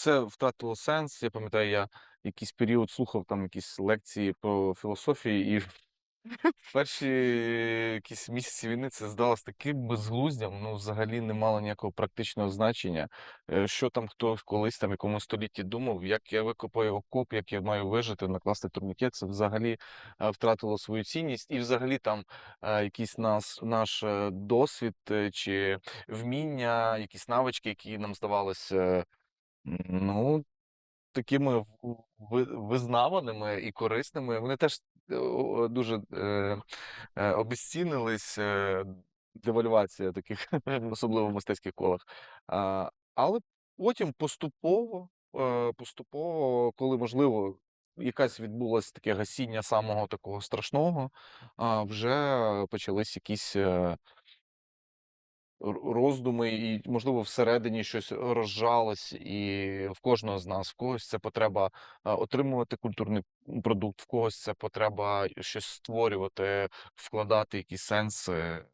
все втратило сенс. Я пам'ятаю, я якийсь період слухав там якісь лекції по філософії, і в перші якісь місяці війни це здалось таким безглуздям, ну, взагалі не мало ніякого практичного значення. Е, Що там хто колись там в якому столітті думав, як я викопаю окоп, як я маю вижити, накласти турнікет, це взагалі е, втратило свою цінність. І взагалі там е, якийсь нас, наш досвід чи вміння, якісь навички, які нам здавалися, е, ну, такими ви- визнаваними і корисними, вони теж е, дуже е, е, обезцінились, е, девальвація таких, особливо в мистецьких колах. А, але потім поступово, е, поступово, коли можливо. Якась відбулось таке гасіння самого такого страшного, а вже почались якісь е, роздуми, і, можливо, всередині щось розжалось, і в кожного з нас, в когось це потреба отримувати культурний продукт, в когось це потреба щось створювати, вкладати якісь сенси.